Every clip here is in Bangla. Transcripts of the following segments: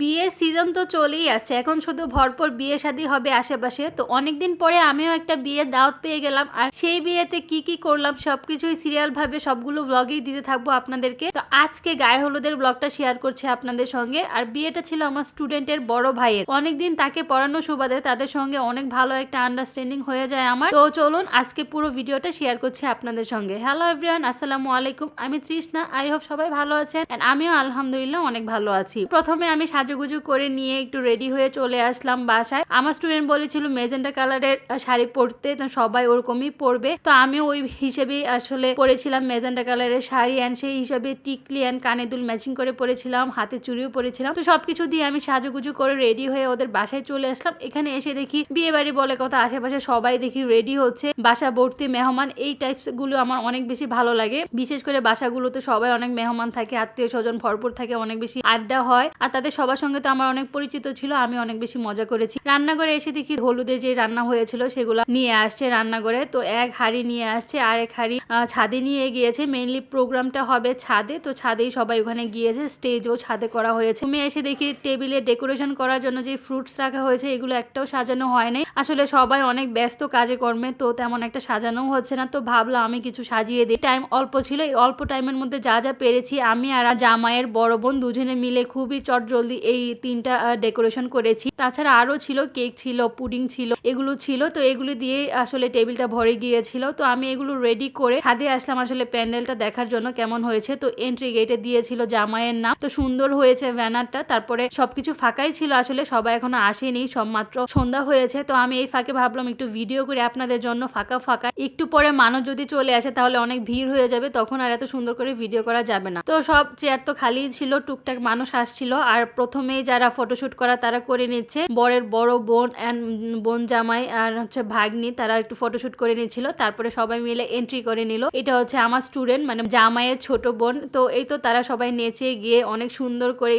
বিয়ের সিজন তো চলেই আসছে। এখন শুধু ভরপুর বিয়ে শাদী হবে আশেপাশে। তো অনেকদিন পরে আমিও একটা বিয়ের দাওয়াত পেয়ে গেলাম। আর সেই বিয়েতে কি কি করলাম সবকিছুই সিরিয়াল ভাবে সবগুলো ব্লগেই দিতে থাকব আপনাদেরকে। তো আজকে গায়ে হলুদের ব্লগটা শেয়ার করছি আপনাদের সঙ্গে। আর বিয়েটা ছিল আমার স্টুডেন্টের বড় ভাইয়ের। অনেকদিন তাকে পড়ানো সুবাদে তাদের সঙ্গে অনেক ভালো একটা আন্ডারস্ট্যান্ডিং হয়ে যায় আমার। তো চলুন আজকে পুরো ভিডিওটা শেয়ার করছি আপনাদের সঙ্গে। হ্যালো এভরিওয়ান আসসালামু আলাইকুম। আমি তৃষ্ণা। আই হোপ সবাই ভালো আছেন। আমিও আলহামদুলিল্লাহ অনেক ভালো আছি। প্রথমে আমি সাজুগুজু করে নিয়ে একটু রেডি হয়ে চলে আসলাম বাসায়। আমার স্টুডেন্ট বলেছিল মেজেন্টা কালারের শাড়ি পরতে তো সবাই ওরকমই পরবে। তো আমি ওই হিসেবে আসলে পরেছিলাম মেজেন্টা কালারের শাড়ি অ্যান্ড সেই হিসাবে টিকলি অ্যান্ড কানে দুল ম্যাচিং করে পরেছিলাম, হাতে চুড়িও পরেছিলাম। তো সবকিছু দিয়ে আমি সাজুগুজু করে রেডি হয়ে ওদের বাসায় চলে আসলাম। এখানে এসে দেখি বিয়ে বাড়ি বলে কথা, আশেপাশে সবাই দেখি রেডি হচ্ছে। বাসা ভর্তি, মেহমান, এই টাইপসগুলো আমার অনেক বেশি ভালো লাগে। বিশেষ করে বাসাগুলোতে সবাই অনেক মেহমান থাকে আত্মীয় স্বজন ভরপুর থাকে, অনেক বেশি আড্ডা হয়। আর তাদের সবার সঙ্গে তো আমার অনেক পরিচিত ছিল, আমি অনেক বেশি মজা করেছি। রান্নাঘরে এসে দেখি হলুদে যে রান্না হয়েছিল সেগুলো নিয়ে আসছে রান্নাঘরে। তো এক হাড়ি নিয়ে আসছে আর এক হাড়ি ছাদে নিয়ে গিয়েছে। মেইনলি প্রোগ্রামটা হবে ছাদে, তো ছাদেই সবাই ওখানে গিয়েছে স্টেজও ছাদে করা হয়েছে। আমি এসে দেখি টেবিলে ডেকোরেশন করার জন্য যে ফ্রুটস রাখা হয়েছে, এগুলো একটাও সাজানো হয় নাই। আসলে সবাই অনেক ব্যস্ত কাজে কর্মে, তো তেমন একটা সাজানোও হচ্ছে না। তো ভাবলাম আমি কিছু সাজিয়ে দিই। টাইম অল্প ছিল, এই অল্প টাইমের মধ্যে যা যা পেরেছি, আমি আর জামাইয়ের বড় বোন দুজনে মিলে খুবই চট জলদি এই তিনটা ডেকোরেশন করেছি। তাছাড়া আরও ছিল কেক ছিল পুডিং ছিল, এগুলো ছিল। তো এগুলো দিয়ে আসলে টেবিলটা ভরে গিয়েছিল। তো আমি এগুলো রেডি করে ছাদে আসলাম আসলে প্যান্ডেলটা দেখার জন্য কেমন হয়েছে। তো এন্ট্রি গেটে দিয়েছিল জামাইয়ের নাম। তো সুন্দর হয়েছে ব্যানারটা। তারপরে সবকিছু ফাঁকাই ছিল আসলে, সবাই এখনও আসেনি সব মাত্র সন্ধ্যা হয়েছে। তো আমি এই ফাঁকে ভাবলাম একটু ভিডিও করে আপনাদের জন্য, ফাঁকা ফাঁকা। একটু পরে মানুষ যদি চলে আসে তাহলে অনেক ভিড় হয়ে যাবে, তখন আর এত সুন্দর করে ভিডিও করা যাবে না। তো সব চেয়ার তো খালি ছিল, টুকটাক মানুষ আসছিল। আর প্রথমেই যারা ফটোশুট করা তারা করে নিচ্ছে। বরের বড় বোন অ্যান্ড বোন জামাই আর হচ্ছে ভাগ্নি তারা একটু ফটোশুট করে নিয়েছিল। তারপরে সবাই মিলে এন্ট্রি করে নিল। এটা হচ্ছে আমার স্টুডেন্ট মানে জামাইয়ের ছোট বোন। তো এই তো তারা সবাই নেচে গিয়ে অনেক সুন্দর করে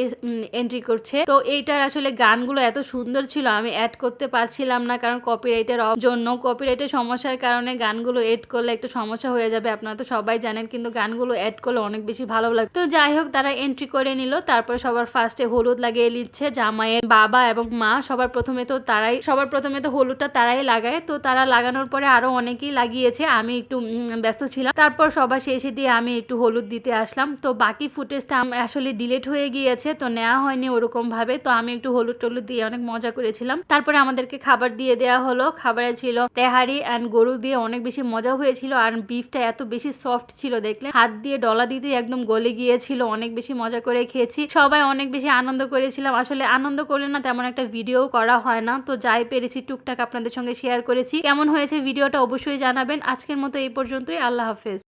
এন্ট্রি করছে। তো এইটার আসলে গানগুলো এত সুন্দর ছিল, আমি অ্যাড করতে পারছিলাম না কারণ কপিরাইটের জন্য। কপিরাইটের সমস্যার কারণে গানগুলো এড করলে একটু সমস্যা হয়ে যাবে, আপনারা তো সবাই জানেন। কিন্তু গানগুলো অ্যাড করলে অনেক বেশি ভালো লাগে তো যাই হোক, তারা এন্ট্রি করে নিল। তারপরে সবার ফার্স্টে হলুদ লাগিয়ে নিচ্ছে, জামাইয়ের বাবা এবং মা সবার প্রথমে তো তারাই, সবার প্রথমে তো হলুদটা তারাই লাগায়। তো তারা লাগানোর পরে আরও অনেকেই লাগিয়েছে। আমি একটু ব্যস্ত ছিলাম। তারপর সবার শেষে দিয়ে আমি একটু হলুদ দিতে আসলাম। তো বাকি ফুটেজটা আসলে ডিলেট হয়ে গিয়েছে, তো নেওয়া হয়নি ওরকম ভাবে তো আমি একটু হলুদ টলুদ দিয়ে অনেক মজা করেছিলাম। তারপরে আমাদেরকে খাবার দিয়ে দেওয়া হলো। খাবারে ছিল তেহারি অ্যান্ড গরু দিয়ে অনেক বেশি মজা হয়েছিল। আর বিফটা এত বেশি সফট ছিল, দেখলে হাত দিয়ে ডলা দিতে একদম গলে গিয়েছিল। অনেক বেশি মজা করে খেয়েছি। সবাই অনেক বেশি আনন্দ করেছিলাম। আসলে আনন্দ করলে না তেমন একটা ভিডিও করা হয় না। তো যাই পেরেছি, টুকটাক আপনাদের সঙ্গে শেয়ার করেছি। কেমন হয়েছে ভিডিওটা অবশ্যই জানাবেন। আজকের মতো এই পর্যন্তই। আল্লাহ হাফেজ।